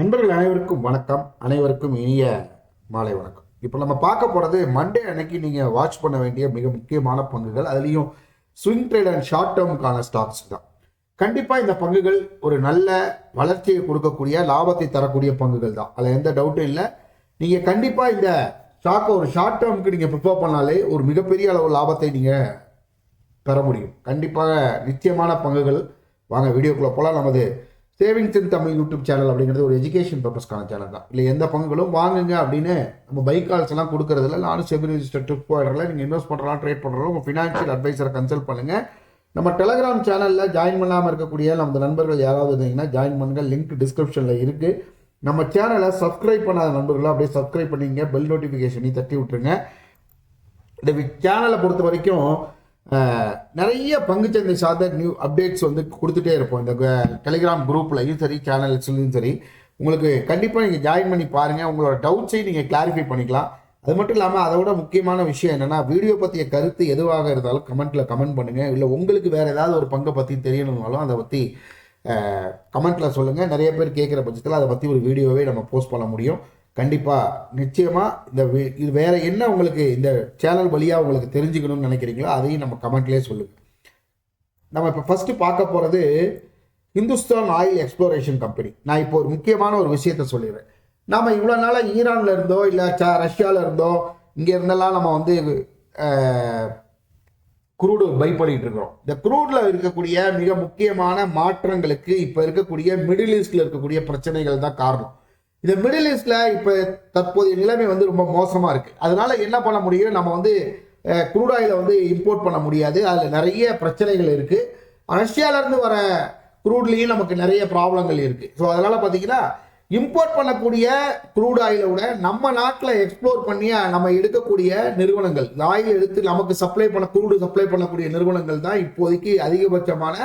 நண்பர்கள் அனைவருக்கும் வணக்கம். அனைவருக்கும் இனிய மாலை வணக்கம். இப்போ நம்ம பார்க்க போகிறது மண்டே அன்னைக்கு நீங்கள் வாட்ச் பண்ண வேண்டிய மிக முக்கியமான பங்குகள். அதுலேயும் ஸ்விங் ட்ரேட் அண்ட் ஷார்ட் டேர்முக்கான ஸ்டாக்ஸ் தான். கண்டிப்பாக இந்த பங்குகள் ஒரு நல்ல வளர்ச்சியை கொடுக்கக்கூடிய லாபத்தை தரக்கூடிய பங்குகள் தான். அதில் எந்த டவுட்டும் இல்லை. நீங்கள் கண்டிப்பாக இந்த ஸ்டாக்கை ஒரு ஷார்ட் டேர்முக்கு நீங்கள் ப்ரிப்பேர் பண்ணாலே ஒரு மிகப்பெரிய அளவு லாபத்தை நீங்கள் பெற முடியும். கண்டிப்பாக நிச்சயமான பங்குகள். வாங்க வீடியோக்குள்ளே போகலாம் நமது savings in Tamil YouTube channel அப்படிங்கிறது ஒரு எஜுகேஷன் பர்பஸ்க்கான சேனல் தான். இல்லை எந்த பங்குகளும் வாங்குங்க அப்படின்னு நம்ம பைக் கால்ஸ் எல்லாம் கொடுக்கறதில்ல. நானும் செபி ரிஜிஸ்டர் ட்ரிப் போயிடல நீங்கள் இன்வெஸ்ட் பண்ணுறலாம் ட்ரேட் பண்ணுறோம் உங்கள் ஃபினான்ஷியல் அட்வைசரை கன்சல்ட் பண்ணுங்கள் நம்ம டெலகிராம் சேனலில் ஜாயின் பண்ணாமல் இருக்கக்கூடிய நமது நண்பர்கள் யாராவது இருந்தீங்கன்னா ஜாயின் பண்ணுங்கள் லிங்க் டிஸ்கிரிப்ஷனில் இருக்குது நம்ம சேனலை சப்ஸ்கிரைப் பண்ணாத நண்பர்கள் அப்படியே சப்ஸ்கிரைப் பண்ணிங்க. பெல் நோட்டிஃபிகேஷனையும் தட்டி விட்டுருங்க. இந்த சேனலை பொறுத்த வரைக்கும் நிறைய பங்குச்சந்தை சார்ந்த நியூ அப்டேட்ஸ் வந்து கொடுத்துட்டே இருப்போம். இந்த டெலிகிராம் குரூப்லையும் சரி சேனல்ஸ்லையும் சரி. உங்களுக்கு கண்டிப்பாக நீங்கள் ஜாயின் பண்ணி பாருங்கள் உங்களோட டவுட்ஸையும் நீங்கள் கிளாரிஃபை பண்ணிக்கலாம். அது மட்டும் இல்லாமல் அதை விட முக்கியமான விஷயம் என்னென்னா வீடியோ பற்றிய கருத்து எதுவாக இருந்தாலும் கமெண்ட்டில் கமெண்ட் பண்ணுங்கள் இல்லை உங்களுக்கு வேறு ஏதாவது ஒரு பங்கை பற்றி தெரியணும்னாலும் அதை பற்றி கமெண்ட்டில் சொல்லுங்கள் நிறைய பேர் கேட்குற பட்சத்தில் அதை பற்றி ஒரு வீடியோவே நம்ம போஸ்ட் பண்ண முடியும். கண்டிப்பாக நிச்சயமாக இந்த இது வேறு என்ன உங்களுக்கு இந்த சேனல் வழியாக உங்களுக்கு தெரிஞ்சுக்கணும்னு நினைக்கிறீங்களோ அதையும் நம்ம கமெண்ட்லேயே சொல்லுங்கள் நம்ம இப்போ ஃபஸ்ட்டு பார்க்க போகிறது இந்துஸ்தான் ஆயில் எக்ஸ்ப்ளோரேஷன் கம்பெனி நான் இப்போ ஒரு முக்கியமான ஒரு விஷயத்த சொல்லிடுறேன். நாம் இவ்வளோ நாளாக ஈரானில் இருந்தோ இல்லை ச ரஷ்யாவில் இருந்தோ இங்கே இருந்தெல்லாம் நம்ம வந்து குரூடு பை பண்ணிகிட்டு இருக்கிறோம். இந்த குரூடில் இருக்கக்கூடிய மிக முக்கியமான மாற்றங்களுக்கு இப்போ இருக்கக்கூடிய மிடில் ஈஸ்டில் இருக்கக்கூடிய பிரச்சனைகள் தான் காரணம். இந்த மிடில் ஈஸ்டில் இப்போ தற்போதைய நிலைமை வந்து ரொம்ப மோசமாக இருக்குது அதனால் என்ன பண்ண முடியும்? நம்ம வந்து குரூட் வந்து இம்போர்ட் பண்ண முடியாது. அதில் நிறைய பிரச்சனைகள் இருக்குது ரஷ்யாவிலேருந்து இருந்து வர குரூட்லேயும் நமக்கு நிறைய ப்ராப்ளங்கள் இருக்குது ஸோ அதனால் பார்த்தீங்கன்னா இம்போர்ட் பண்ணக்கூடிய குரூட் ஆயிலை விட நம்ம நாட்டில் எக்ஸ்ப்ளோர் பண்ணி நம்ம எடுக்கக்கூடிய நிறுவனங்கள் இந்த ஆயில் எடுத்து நமக்கு சப்ளை பண்ண குரூடு சப்ளை பண்ணக்கூடிய நிறுவனங்கள் தான் இப்போதைக்கு அதிகபட்சமான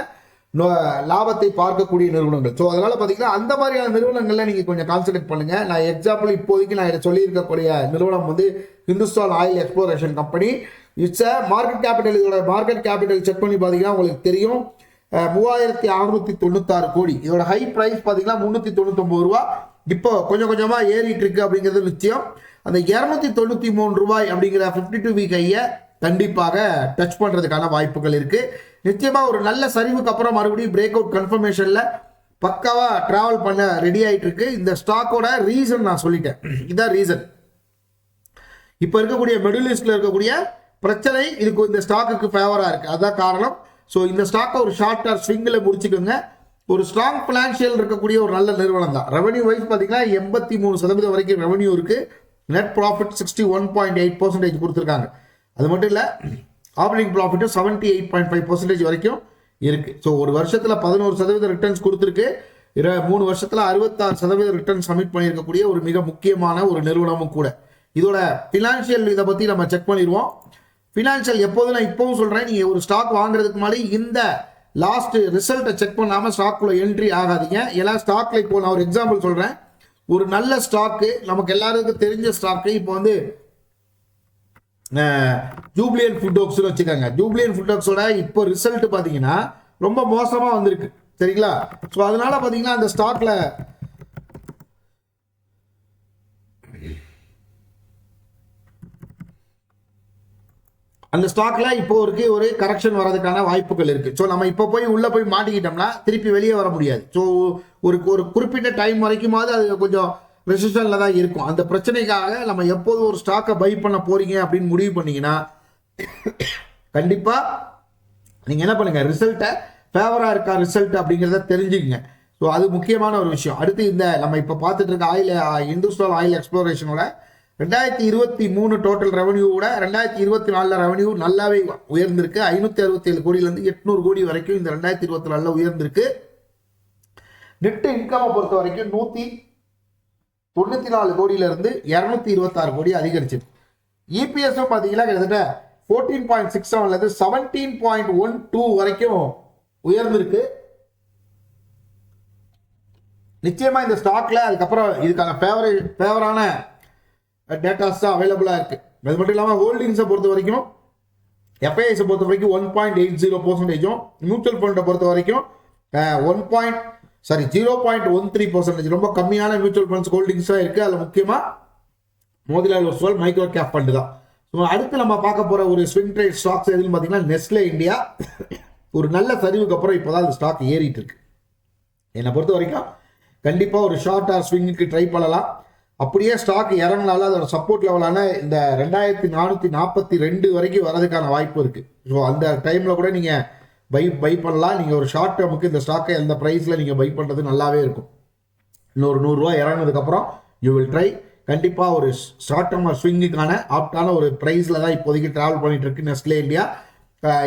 லாபத்தை பார்க்கக்கூடிய நிறுவனங்கள். ஸோ அதனால் பார்த்தீங்கன்னா அந்த மாதிரியான நிறுவனங்களில் நீங்கள் கொஞ்சம் கான்சன்ட்ரேட் பண்ணுங்கள் நான் எக்ஸாம்பிள் இப்போதைக்கு நான் இதை சொல்லியிருக்கக்கூடிய நிறுவனம் வந்து Hindustan oil exploration company it's a market capital இதோட மார்க்கெட் கேபிட்டல் செக் பண்ணி பார்த்தீங்கன்னா உங்களுக்கு தெரியும். மூவாயிரத்தி அறுநூத்தி தொண்ணூத்தாறு கோடி. இதோட ஹை ப்ரைஸ் பார்த்தீங்கன்னா முந்நூற்றி தொண்ணூத்தொம்பது ரூபா. இப்போ கொஞ்சம் கொஞ்சமாக ஏறிட்டு இருக்கு அப்படிங்கிறது நிச்சயம். அந்த இரநூத்தி தொண்ணூற்றி மூணு ரூபாய் அப்படிங்கிற ஃபிஃப்டி டூ வீக் ஐயை கண்டிப்பாக டச் பண்ணுறதுக்கான வாய்ப்புகள் இருக்குது நிச்சயமாக ஒரு நல்ல சரிவுக்கு அப்புறம் மறுபடியும் பிரேக் அவுட் கன்ஃபர்மேஷனில் பக்காவாக ட்ராவல் பண்ண ரெடி ஆகிட்டு இருக்கு இந்த ஸ்டாக்கோட ரீசன் நான் சொல்லிட்டேன். இதுதான் ரீசன் இப்போ இருக்கக்கூடிய மிடில் ஈஸ்டில் இருக்கக்கூடிய பிரச்சனை இதுக்கு இந்த ஸ்டாக்குக்கு ஃபேவராக இருக்குது அதான் காரணம். ஸோ இந்த ஸ்டாக்கை ஒரு ஷார்ட் ஆர் ஸ்விங்கில் முடிச்சுக்கோங்க. ஒரு ஸ்ட்ராங் ஃபினான்ஷியல் இருக்கக்கூடிய ஒரு நல்ல நிறுவனம் தான். ரெவன்யூ வைஸ் பார்த்தீங்கன்னா எண்பத்தி மூணு சதவீதம் வரைக்கும் ரெவன்யூ இருக்குது net profit sixty one point eight percentage கொடுத்துருக்காங்க. அது மட்டும் இல்லை operating ப்ராஃபிட்டும் seventy eight point five percentage வரைக்கும் இருக்குது ஸோ ஒரு வருஷத்தில் பதினோரு சதவீதம் ரிட்டர்ன்ஸ் கொடுத்துருக்கு. இர மூணு வருஷத்தில் அறுபத்தாறு சதவீதம் ரிட்டர்ன் சப்மிட் பண்ணியிருக்கக்கூடிய ஒரு மிக முக்கியமான ஒரு நிறுவனமும் கூட. இதோட ஃபினான்ஷியல் இதை பற்றி நம்ம செக் பண்ணிடுவோம். ஃபினான்ஷியல் எப்போதும் நான் இப்போவும் சொல்கிறேன் நீங்கள் ஒரு ஸ்டாக் வாங்குறதுக்கு முன்னாடி இந்த லாஸ்ட் ரிசல்ட்டை செக் பண்ணாமல் ஸ்டாக்குள்ளே என்ட்ரி ஆகாதீங்க. ஏன்னா ஸ்டாக்ல இப்போ நான் ஒரு எக்ஸாம்பிள் சொல்கிறேன் ஒரு நல்ல ஸ்டாக்கு நமக்கு எல்லாருக்கும் தெரிஞ்ச ஸ்டாக்கு இப்போ வந்து ஜூப்ளியன் ஃபுட்டோக்ஸ்னு வச்சுக்கோங்க. ஜூப்ளியன் ஃபுட்டோக்ஸோட இப்போ ரிசல்ட் பார்த்தீங்கன்னா ரொம்ப மோசமாக வந்திருக்கு. சரிங்களா? ஸோ அதனால பார்த்தீங்கன்னா அந்த ஸ்டாக்ல அந்த ஸ்டாக்ல இப்போ இருக்கு ஒரு கரெக்ஷன் வரதுக்கான வாய்ப்புகள் இருக்கு. ஸோ நம்ம இப்போ போய் உள்ள போய் மாட்டிக்கிட்டோம்னா திருப்பி வெளியே வர முடியாது. ஸோ ஒரு ஒரு குறிப்பிட்ட டைம் வரைக்குமாவது அது கொஞ்சம் ரெசிஷன்ல தான் இருக்கும். அந்த பிரச்சனைக்காக நம்ம எப்போது ஒரு ஸ்டாக்கை பை பண்ண போகிறீங்க அப்படின்னு முடிவு பண்ணிங்கன்னா கண்டிப்பாக நீங்கள் என்ன பண்ணுங்கள் ரிசல்ட்டை ஃபேவராக இருக்கா ரிசல்ட் அப்படிங்கிறத தெரிஞ்சுக்கங்க. ஸோ அது முக்கியமான ஒரு விஷயம். அடுத்து இந்த நம்ம இப்போ பார்த்துட்டு இருக்க ஆயில் இந்துஸ்தான் ஆயில் எக்ஸ்ப்ளோரேஷனோட ரெண்டாயிரத்தி இருபத்தி மூணு டோட்டல் ரெவன்யூவோட ரெண்டாயிரத்தி இருபத்தி நாலில் ரெவன்யூ நல்லாவே உயர்ந்திருக்கு. ஐநூற்றி அறுபத்தி ஏழு கோடியிலேருந்து எட்நூறு கோடி வரைக்கும் இந்த ரெண்டாயிரத்தி இருபத்தி நாலில் உயர்ந்திருக்கு. நெட்டு இன்கமை பொறுத்த வரைக்கும் நூற்றி தொண்ணூற்றி நாலு கோடியிலிருந்து இரநூத்தி இருபத்தாறு கோடி அதிகரிச்சிருக்கு. இபிஎஸும் பார்த்தீங்கன்னா கிட்டத்தட்ட ஃபோர்டீன் பாயிண்ட் சிக்ஸ் செவன்லேருந்து செவன்டீன் பாயிண்ட் ஒன் டூ வரைக்கும் உயர்ந்திருக்கு. நிச்சயமா இந்த ஸ்டாக்ல அதுக்கப்புறம் இதுக்கான ஃபேவரே ஃபேவரான டேட்டாஸ் தான் அவைலபிளாக இருக்கு. அது மட்டும் இல்லாமல் ஹோல்டிங்ஸை பொறுத்த வரைக்கும் எஃப்ஐஎஸை பொறுத்த வரைக்கும் ஒன் பாயிண்ட் எயிட் ஜீரோ பர்சன்டேஜும் மியூச்சுவல் ஃபண்டை பொறுத்த வரைக்கும் one point sorry zero point one three percentage ரொம்ப கம்மியான மியூச்சுவல் ஃபண்ட்ஸ் ஹோல்டிங்ஸாக இருக்குது அதில் முக்கியமாக Motilal Oswal micro cap fund தான். ஸோ அடுத்து நம்ம பார்க்க போகிற ஒரு ஸ்விங் ட்ரேட் ஸ்டாக்ஸ் எதுன்னு பார்த்தீங்கன்னா நெஸ்லே இந்தியா ஒரு நல்ல சரிவுக்கு அப்புறம் இப்போ தான் அந்த ஸ்டாக் ஏறிட்டு இருக்கு. என்னை பொறுத்த வரைக்கும் கண்டிப்பாக ஒரு ஷார்ட் ஆர் ஸ்விங்குக்கு ட்ரை பண்ணலாம். அப்படியே ஸ்டாக் இறங்கினாலும் அதோட சப்போர்ட் லெவலான இந்த ரெண்டாயிரத்தி நானூற்றி நாற்பத்தி ரெண்டு வரைக்கும் வரதுக்கான வாய்ப்பு இருக்குது ஸோ அந்த டைமில் கூட நீங்கள் பை பை பண்ணலாம். நீங்கள் ஒரு ஷார்ட் டேர்முக்கு இந்த ஸ்டாக்கை எந்த ப்ரைஸில் நீங்கள் பை பண்ணுறது நல்லாவே இருக்கும். இன்னொரு நூறுரூவா இறங்கினதுக்கப்புறம் யூ வில் ட்ரை கண்டிப்பாக ஒரு ஷார்ட் டேர்ம் ஸ்விங்குக்கான ஆப்டான ஒரு ப்ரைஸில் தான் இப்போதைக்கு ட்ராவல் பண்ணிகிட்ருக்கு இருக்கு நெஸ்லே இந்தியா.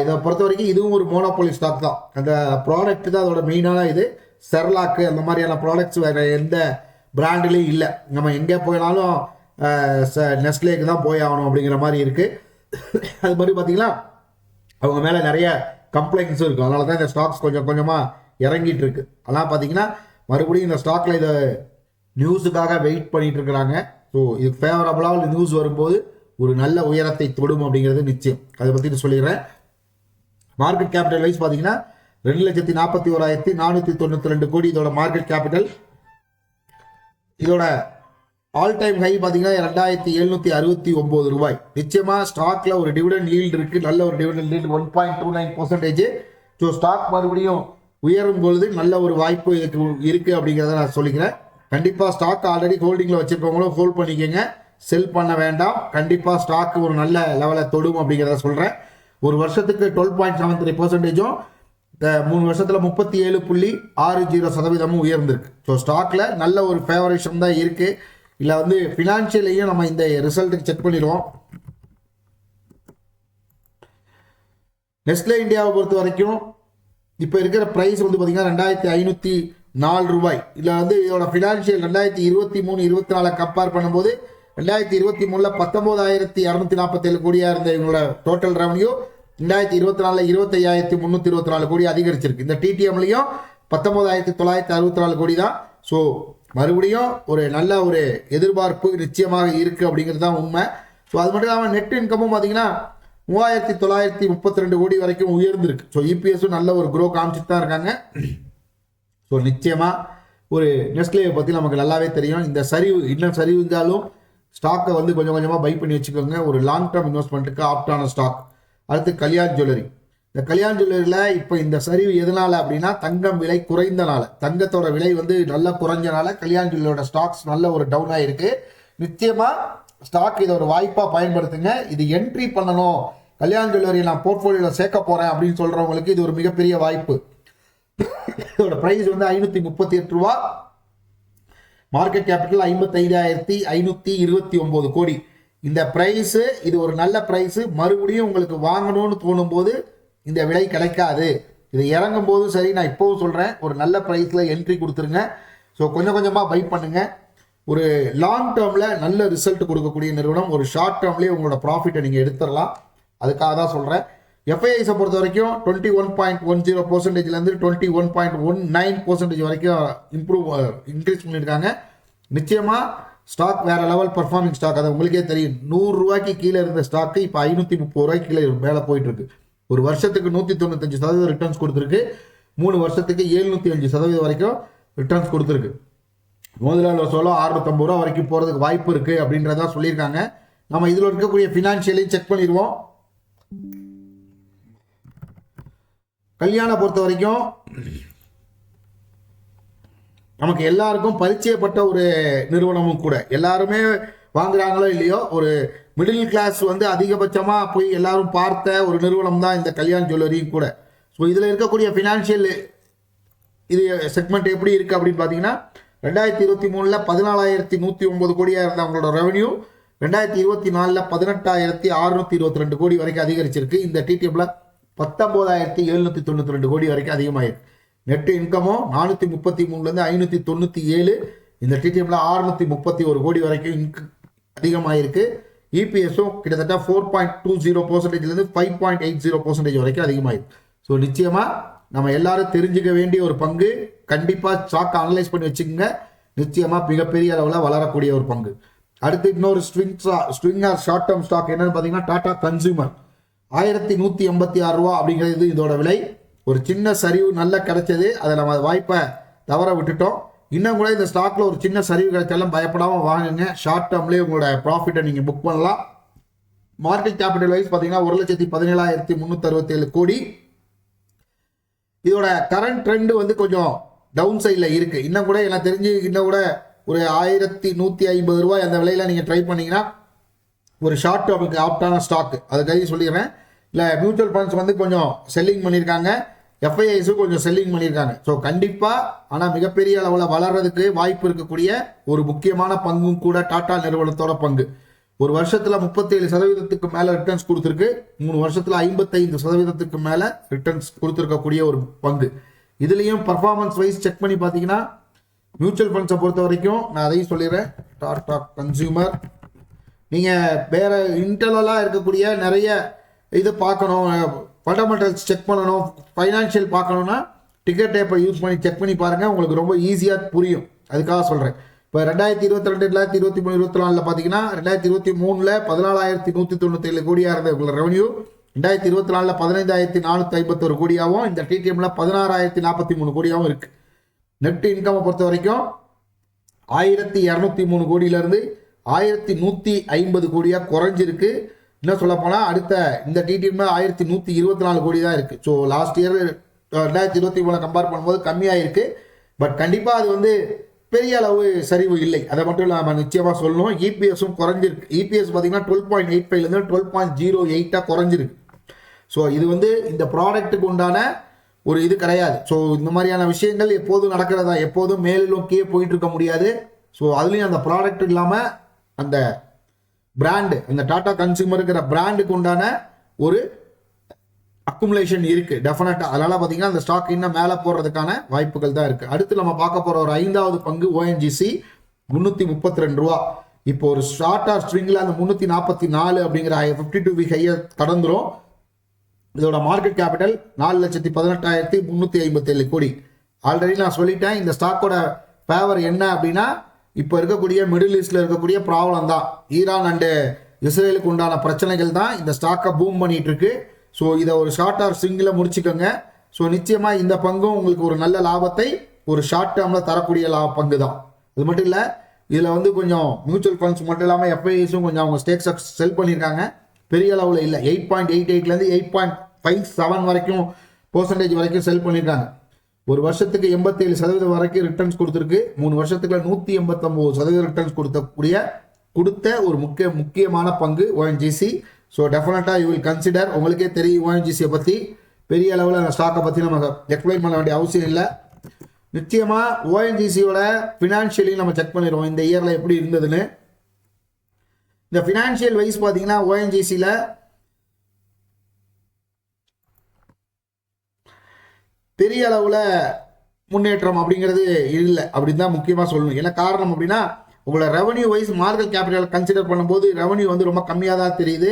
இதை பொறுத்த வரைக்கும் இதுவும் ஒரு மோனோபோலி ஸ்டாக் தான். அந்த ப்ராடக்ட் தான் அதோட மெயினான இது. செர்லாக்கு அந்த மாதிரியான ப்ராடக்ட்ஸ் வேறு எந்த பிராண்ட்லேயும் இல்லை. நம்ம எங்கே போயினாலும் நெஸ்லேக்கு தான் போய் ஆகணும் அப்படிங்கிற மாதிரி இருக்குது அது மாதிரி பார்த்தீங்கன்னா அவங்க மேலே நிறைய கம்ப்ளைண்ட்ஸும் இருக்கும். அதனால தான் இந்த ஸ்டாக்ஸ் கொஞ்சம் கொஞ்சமாக இறங்கிட்டு இருக்கு அதெல்லாம் பார்த்தீங்கன்னா மறுபடியும் இந்த ஸ்டாக்ல இதை நியூஸுக்காக வெயிட் பண்ணிட்டு இருக்கிறாங்க ஸோ இது ஃபேவரபுளாக நியூஸ் வரும்போது ஒரு நல்ல உயரத்தை தொடும் அப்படிங்கிறது நிச்சயம். அதை பற்றி நான் சொல்லிடுறேன். மார்க்கெட் கேபிட்டல் வைஸ் பார்த்தீங்கன்னா ரெண்டு லட்சத்தி நாற்பத்தி ஓராயிரத்தி நானூற்றி தொண்ணூற்றி ரெண்டு கோடி இதோட மார்க்கெட் கேபிட்டல் இதோட ஆல் டைம் ஹை பார்த்தீங்கன்னா ரெண்டாயிரத்தி எழுநூத்தி அறுபத்தி ஒன்பது ரூபாய். நிச்சயமா ஸ்டாக்ல ஒரு டிவிடன் ஈல்டு இருக்கு. நல்ல ஒரு dividend yield one point two nine percentage so stock மறுபடியும் உயரும் பொழுது நல்ல ஒரு வாய்ப்பு இதுக்கு இருக்கு அப்படிங்கிறத நான் சொல்லிக்கிறேன். கண்டிப்பா ஸ்டாக் ஆல்ரெடி ஹோல்டிங்ல வச்சிருக்கவங்களும் ஹோல்ட் பண்ணிக்கோங்க. செல் பண்ண வேண்டாம். கண்டிப்பா ஸ்டாக் ஒரு நல்ல லெவலை தொடும் அப்படிங்கிறத சொல்றேன். ஒரு வருஷத்துக்கு டுவெல் பாயிண்ட் செவன் த்ரீ பர்சன்டேஜும் மூணு வருஷத்தில் முப்பத்தி ஏழு புள்ளி ஆறு ஜீரோ சதவீதமும் உயர்ந்திருக்கு. ஸோ ஸ்டாக்ல நல்ல ஒரு ஃபேவரேஷன் தான் இருக்குது இல்லை வந்து ஃபினான்ஷியலையும் நம்ம இந்த ரிசல்ட்டுக்கு செக் பண்ணிடுவோம். நெஸ்லே இந்தியாவை பொறுத்த வரைக்கும் இப்போ இருக்கிற ப்ரைஸ் வந்து பார்த்திங்கன்னா ரெண்டாயிரத்தி ஐநூற்றி நாலு ரூபாய். இல்லை வந்து இதோட ஃபினான்ஷியல் ரெண்டாயிரத்தி இருபத்தி மூணு இருபத்தி நாலு கம்பேர் பண்ணும்போது ரெண்டாயிரத்தி இருபத்தி மூணில் பத்தொம்போதாயிரத்தி இரநூத்தி நாற்பத்தேழு கோடியாக இருந்த இவங்களோட டோட்டல் ரெவன்யூ ரெண்டாயிரத்தி இருபத்தி நாலில் இருபத்தையாயிரத்தி முந்நூற்றி இருபத்தி நாலு கோடி அதிகரிச்சிருக்கு. இந்த டிடிஎம்லையும் பத்தொம்போதாயிரத்தி தொள்ளாயிரத்தி அறுபத்தி நாலு கோடி தான். ஸோ மறுபடியும் ஒரு நல்ல ஒரு எதிர்பார்ப்பு நிச்சயமாக இருக்குது அப்படிங்கிறது தான் உண்மை. ஸோ அது மட்டும் இல்லாமல் நெட் இன்கமும் பார்த்தீங்கன்னா மூவாயிரத்தி தொள்ளாயிரத்தி முப்பத்தி ரெண்டு கோடி வரைக்கும் உயர்ந்திருக்கு. ஸோ இபிஎஸும் நல்ல ஒரு க்ரோ காமிச்சிட்டு தான் இருக்காங்க. ஸோ நிச்சயமாக ஒரு நெஸ்ட்லேயை பற்றி நமக்கு நல்லாவே தெரியும். இந்த சரிவு இன்னும் சரிவு இருந்தாலும் ஸ்டாக்கை வந்து கொஞ்சம் கொஞ்சமாக பை பண்ணி வச்சுக்கோங்க. ஒரு லாங் டேர்ம் இன்வெஸ்ட்மெண்ட்டுக்கு ஆப்டான ஸ்டாக் அடுத்து கல்யாண் ஜுவல்லரி இந்த கல்யாண் ஜுவல்லரியில் இப்போ இந்த சரிவு எதனால அப்படின்னா தங்கம் விலை குறைந்தனால. தங்கத்தோட விலை வந்து நல்லா குறைஞ்சனால கல்யாண் ஜுவல்லரோட ஸ்டாக்ஸ் நல்ல ஒரு டவுன் ஆகிருக்கு நிச்சயமாக ஸ்டாக் இதை ஒரு வாய்ப்பாக பயன்படுத்துங்க. இது என்ட்ரி பண்ணணும். கல்யாண் ஜுவல்லரி நான் போர்ட்ஃபோலியோவில் சேர்க்க போகிறேன் அப்படின்னு சொல்கிறவங்களுக்கு இது ஒரு மிகப்பெரிய வாய்ப்பு. இதோட ப்ரைஸ் வந்து ஐநூற்றி முப்பத்தி எட்டு ரூபா. மார்க்கெட் கேபிட்டல் ஐம்பத்தைந்தாயிரத்தி ஐநூற்றி இருபத்தி ஒம்பது கோடி. இந்த ப்ரைஸு இது ஒரு நல்ல ப்ரைஸு மறுபடியும் உங்களுக்கு வாங்கணும்னு தோணும்போது இந்த விலை கிடைக்காது. இது இறங்கும் போதும் சரி நான் இப்போவும் சொல்கிறேன் ஒரு நல்ல ப்ரைஸில் என்ட்ரி கொடுத்துருங்க. ஸோ கொஞ்சம் கொஞ்சமாக பை பண்ணுங்கள் ஒரு லாங் டேர்மில் நல்ல ரிசல்ட் கொடுக்கக்கூடிய நிறுவனம் ஒரு ஷார்ட் டேர்ம்லேயே உங்களோட ப்ராஃபிட்டை நீங்கள் எடுத்துடலாம். அதுக்காக தான் சொல்கிறேன் எஃப்ஐஐஸை பொறுத்த வரைக்கும் twenty one point one zero பர்சன்டேஜ்லேருந்து twenty one point one nine percentage வரைக்கும் இம்ப்ரூவ் இன்க்ரீஸ் பண்ணியிருக்காங்க. நிச்சயமாக ஸ்டாக் வேறு லெவல் பர்ஃபார்மிங் ஸ்டாக் அது உங்களுக்கே தெரியும். நூறுரூவாய்க்கு கீழே இருந்த ஸ்டாக்கு இப்போ ஐநூற்றி முப்பது ரூபாய்க்கு கீழே மேலே போயிட்டுருக்கு ஒரு வருஷத்துக்கு நூற்றி தொண்ணூத்தஞ்சு சதவீதம் ரிட்டர்ன்ஸ் கொடுத்துருக்கு. மூணு வருஷத்துக்கு ஏழ்நூற்றி அஞ்சு சதவீதம் வரைக்கும் ரிட்டர்ன்ஸ் கொடுத்துருக்கு. மோதிலால் வசூலோ அறுநூத்தம்பது ரூபா வரைக்கும் போகிறதுக்கு வாய்ப்பு இருக்குது அப்படின்றதா சொல்லியிருக்காங்க. நம்ம இதில் இருக்கக்கூடிய ஃபினான்ஷியலையும் செக் பண்ணிடுவோம். கல்யாண பொறுத்த வரைக்கும் நமக்கு எல்லாருக்கும் பரிச்சயப்பட்ட ஒரு நிறுவனமும் கூட. எல்லாருமே வாங்குறாங்களோ இல்லையோ ஒரு மிடில் கிளாஸ் வந்து அதிகபட்சமாக போய் எல்லாரும் பார்த்த ஒரு நிறுவனம் தான் இந்த கல்யாண் ஜுவல்லரியும் கூட. ஸோ இதில் இருக்கக்கூடிய ஃபினான்ஷியல் இது செக்மெண்ட் எப்படி இருக்குது அப்படின்னு பார்த்தீங்கன்னா ரெண்டாயிரத்தி இருபத்தி மூணில் பதினாலாயிரத்தி நூற்றி ஒம்பது கோடியாக இருந்த அவங்களோட ரெவன்யூ ரெண்டாயிரத்தி இருபத்தி நாலில் பதினெட்டாயிரத்தி அறுநூத்தி இருபத்தி ரெண்டு கோடி வரைக்கும் அதிகரிச்சிருக்கு. இந்த டிடிஎம்ல பத்தொம்போதாயிரத்தி எழுநூற்றி தொண்ணூற்றி ரெண்டு கோடி வரைக்கும் அதிகமாயிருக்கு. நெட் இன்கமும் நானூற்றி முப்பத்தி மூணுலேருந்து ஐநூற்றி தொண்ணூற்றி ஏழு இந்த டிடிஎம்ல அறுநூத்தி முப்பத்தி ஒரு கோடி வரைக்கும் இன்க் அதிகமாயிருக்கு. இபிஎஸும் கிட்டத்தட்ட four point two zero பர்சன்டேஜ்லேருந்து five point eight zero percentage வரைக்கும் அதிகமாயிருக்கு. ஸோ நிச்சயமாக நம்ம எல்லாரும் தெரிஞ்சுக்க வேண்டிய ஒரு பங்கு கண்டிப்பாக ஸ்டாக் அனலைஸ் பண்ணி வச்சுக்கோங்க. நிச்சயமாக மிகப்பெரிய அளவில் வளரக்கூடிய ஒரு பங்கு. அடுத்து இன்னொரு string string or short term stock என்னன்னு பார்த்தீங்கன்னா டாடா கன்சூமர் ஆயிரத்தி நூற்றி எண்பத்தி ஆறு ரூபா அப்படிங்கிறது இதோட விலை. ஒரு சின்ன சரிவு நல்லா கிடைச்சது. அதை நம்ம வாய்ப்பை தவற விட்டுட்டோம். இன்னும் கூட இந்த ஸ்டாக்ல ஒரு சின்ன சரிவு கிடைச்சாலும் பயப்படாமல் வாங்குங்க. ஷார்ட் டேர்ம்லேயே உங்களோட ப்ராஃபிட்டை நீங்கள் புக் பண்ணலாம். மார்க்கெட் கேபிட்டல் வைஸ் பார்த்தீங்கன்னா ஒரு லட்சத்தி பதினேழாயிரத்தி முந்நூற்றறுபத்தேழு கோடி. இதோட கரண்ட் ட்ரெண்டு வந்து கொஞ்சம் டவுன் சைடில் இருக்குது இன்னும் கூட எனக்கு தெரிஞ்சு இன்னும் கூட ஒரு ஆயிரத்தி நூற்றி ஐம்பது ரூபாய் அந்த விலையில் நீங்கள் ட்ரை பண்ணீங்கன்னா ஒரு ஷார்ட் டேர்முக்கு ஆப்டான ஸ்டாக் அதுக்காக சொல்லிடுறேன். இல்லை மியூச்சுவல் ஃபண்ட்ஸ் வந்து கொஞ்சம் செல்லிங் பண்ணியிருக்காங்க எஃப்ஐஐஸும் கொஞ்சம் செல்லிங் பண்ணியிருக்காங்க ஸோ கண்டிப்பாக ஆனால் மிகப்பெரிய அளவில் வளர்றதுக்கு வாய்ப்பு இருக்கக்கூடிய ஒரு முக்கியமான பங்கும் கூட டாடா நிறுவனத்தோட பங்கு. ஒரு வருஷத்தில் முப்பத்தேழு சதவீதத்துக்கு மேலே ரிட்டர்ன்ஸ் கொடுத்துருக்கு. மூணு வருஷத்தில் ஐம்பத்தைந்து சதவீதத்துக்கு மேலே ரிட்டர்ன்ஸ் கொடுத்துருக்கக்கூடிய ஒரு பங்கு. இதுலேயும் பர்ஃபார்மன்ஸ் வைஸ் செக் பண்ணி பார்த்தீங்கன்னா மியூச்சுவல் ஃபண்ட்ஸை பொறுத்த வரைக்கும் நான் அதையும் சொல்லிடுறேன். டாடா கன்சியூமர் நீங்கள் வேற இன்டர்னலாக இருக்கக்கூடிய நிறைய இது பார்க்கணும். ஃபண்டமெண்டல்ஸ் செக் பண்ணணும். ஃபைனான்ஷியல் பார்க்கணுன்னா டிக்கெட் டேப்பை யூஸ் பண்ணி செக் பண்ணி பாருங்கள் உங்களுக்கு ரொம்ப ஈஸியாக புரியும். அதுக்காக சொல்கிறேன் இப்போ ரெண்டாயிரத்தி இருபத்தி ரெண்டு ரெண்டாயிரத்தி இருபத்தி மூணு இருபத்தி நாலில் பார்த்தீங்கன்னா ரெண்டாயிரத்தி இருபத்தி மூணில் பதினாலாயிரத்தி நூற்றி தொண்ணூற்றி ஏழு கோடியாக இருந்தது உங்களோட ரெவன்யூ ரெண்டாயிரத்தி இருபத்தி நாலில் பதினைந்தாயிரத்தி நானூற்றி ஐம்பத்தொரு கோடியாகவும் இந்த டிடிஎம்ல பதினாறாயிரத்தி நாற்பத்தி மூணு கோடியாகவும் இருக்குது நெட் இன்கம்மை பொறுத்த வரைக்கும் ஆயிரத்தி இரநூத்தி மூணு கோடியிலேருந்து ஆயிரத்தி நூற்றி ஐம்பது கோடியாக குறைஞ்சிருக்கு. இன்னும் சொல்ல போனால் அடுத்த இந்த டிடிஎம்ல ஆயிரத்தி நூற்றி இருபத்தி நாலு கோடி தான் இருக்குது ஸோ லாஸ்ட் இயர் ரெண்டாயிரத்தி இருபத்தி மூணு கம்பேர் பண்ணும்போது கம்மியாக இருக்குது பட் கண்டிப்பாக அது வந்து பெரிய அளவு சரிவு இல்லை. அதை மட்டும் நம்ம நிச்சயமாக சொல்லணும் இபிஎஸும் குறைஞ்சிருக்கு. இபிஎஸ் பார்த்தீங்கன்னா டுவெல் பாயிண்ட் எயிட் ஃபைவ்லேருந்து டுவெல் பாயிண்ட் ஜீரோ எயிட்டாக குறைஞ்சிருக்கு. ஸோ இது வந்து இந்த ப்ராடக்ட்டுக்கு உண்டான ஒரு இது கிடையாது. ஸோ இந்த மாதிரியான விஷயங்கள் எப்போதும் நடக்கிறதா எப்போதும் மேலும் கீழே போயிட்டு இருக்க முடியாது. ஸோ அதுலேயும் அந்த ப்ராடக்ட் இல்லாமல் அந்த பிராண்டு அந்த டாடா கன்சியூமருங்கிற பிராண்டுக்கு உண்டான ஒரு அக்குமுலேஷன் இருக்கு டெஃபினட்டா அதனால பார்த்தீங்கன்னா அந்த ஸ்டாக் இன்னும் மேலே போடுறதுக்கான வாய்ப்புகள் தான் இருக்கு. அடுத்து நம்ம பார்க்க போற ஒரு ஐந்தாவது பங்கு ஓஎன்ஜிசி முந்நூற்றி முப்பத்தி ரெண்டு ரூபா. இப்போ ஒரு ஷார்ட்டாக ஸ்ட்ரிங்கில் அந்த முந்நூற்றி நாற்பத்தி நாலு அப்படிங்கிற ஃபிஃப்டி டூ வீக் ஹையை கடந்துரும். இதோட மார்க்கெட் கேபிட்டல் நாலு லட்சத்தி பதினெட்டாயிரத்தி முந்நூற்றி ஐம்பத்தேழு கோடி. ஆல்ரெடி நான் சொல்லிட்டேன் இந்த ஸ்டாக்கோட ஃபேவர் என்ன அப்படின்னா இப்போ இருக்கக்கூடிய மிடில் ஈஸ்டில் இருக்கக்கூடிய ப்ராப்ளம் தான். ஈரான் அண்டு இஸ்ரேலுக்கு உண்டான பிரச்சனைகள் தான் இந்த ஸ்டாக்கை பூம் பண்ணிகிட்ருக்கு இருக்கு ஸோ இதை ஒரு ஷார்ட் ஆர் சிங்கில் முடிச்சுக்கோங்க. ஸோ நிச்சயமாக இந்த பங்கும் உங்களுக்கு ஒரு நல்ல லாபத்தை ஒரு ஷார்ட் டேர்மில் தரக்கூடிய லா பங்கு தான். அது மட்டும் இல்லை இதில் வந்து கொஞ்சம் மியூச்சுவல் ஃபண்ட்ஸ் மட்டும் இல்லாமல் எஃப்ஐஎஸும் கொஞ்சம் அவங்க ஸ்டேக்ஸை செல் பண்ணியிருக்காங்க பெரிய அளவில் இல்லை. எயிட் பாயிண்ட் எயிட் எயிட்லேருந்து எயிட் பாயிண்ட் ஃபைவ் செவன் வரைக்கும் பர்சன்டேஜ் வரைக்கும் செல் பண்ணியிருக்காங்க ஒரு வருஷத்துக்கு எண்பத்தேழு சதவீதம் வரைக்கும் ரிட்டர்ன்ஸ் கொடுத்துருக்கு. மூணு வருஷத்துக்குள்ள நூற்றி எண்பத்தொம்போது சதவீதம் ரிட்டர்ன்ஸ் கொடுத்தக்கூடிய கொடுத்த ஒரு முக்கிய முக்கியமான பங்கு ஓஎன்ஜிசி ஸோ டெஃபினட்டாக யூ வில் கன்சிடர் உங்களுக்கே தெரியும் ஓஎன்ஜிசியை பற்றி பெரிய அளவில் அந்த ஸ்டாக்கை பற்றி நம்ம எக்ஸ்பிளைன் பண்ண வேண்டிய அவசியம் இல்லை. நிச்சயமாக ஓஎன்ஜிசியோட ஃபினான்ஷியலி நம்ம செக் பண்ணிடுவோம். இந்த இயரில் எப்படி இருந்ததுன்னு. இந்த ஃபினான்ஷியல் வைஸ் பார்த்தீங்கன்னா ஓஎன்ஜிசியில் பெரிய அளவில் முன்னேற்றம் அப்படிங்கிறது இல்லை. அப்படின்னு தான் முக்கியமாக சொல்லணும். என்ன காரணம் அப்படின்னா உங்களோட revenue wise market capital consider பண்ணும்போது ரெவன்யூ வந்து ரொம்ப கம்மியாக தான் தெரியுது.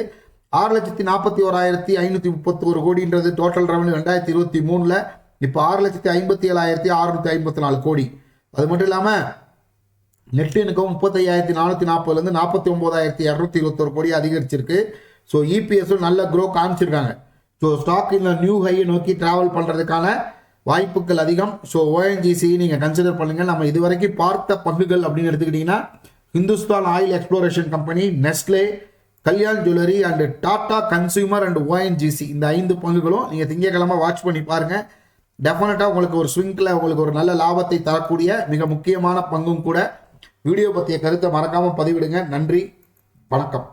ஆறு லட்சத்தி நாற்பத்தி ஓராயிரத்தி ஐநூற்றி முப்பத்தோரு கோடின்றது டோட்டல் ரெவன்யூ ரெண்டாயிரத்தி இருபத்தி மூணில். இப்போ ஆறு லட்சத்தி ஐம்பத்தி ஏழாயிரத்தி அறுநூத்தி ஐம்பத்தி நாலு கோடி. அது மட்டும் இல்லாமல் நெட் இன்கம் முப்பத்தையாயிரத்தி நானூற்றி நாற்பதுலேருந்து நாற்பத்தி ஒம்போதாயிரத்தி இரநூத்தி இருபத்தொரு கோடி அதிகரிச்சிருக்கு. ஸோ இபிஎஸும் நல்ல க்ரோ காமிச்சிருக்காங்க. ஸோ ஸ்டாக் இந்த நியூ ஹையை நோக்கி ட்ராவல் பண்ணுறதுக்கான வாய்ப்புகள் அதிகம். ஸோ ஓஎன்ஜிசி நீங்கள் கன்சிடர் பண்ணுங்கள். நம்ம இதுவரைக்கும் பார்த்த பங்குகள் அப்படின்னு எடுத்துக்கிட்டிங்கன்னா Hindustan oil exploration company Nestle Kalyan jewellery and Tata consumer and ONGC இந்த ஐந்து பங்குகளும் நீங்கள் திங்கக்கிழமை வாட்ச் பண்ணி பாருங்கள் டெஃபினட்டாக உங்களுக்கு ஒரு ஸ்விங்கில் உங்களுக்கு ஒரு நல்ல லாபத்தை தரக்கூடிய மிக முக்கியமான பங்கும் கூட. வீடியோ பற்றிய கருத்தை மறக்காமல் பதிவிடுங்க. நன்றி. வணக்கம்.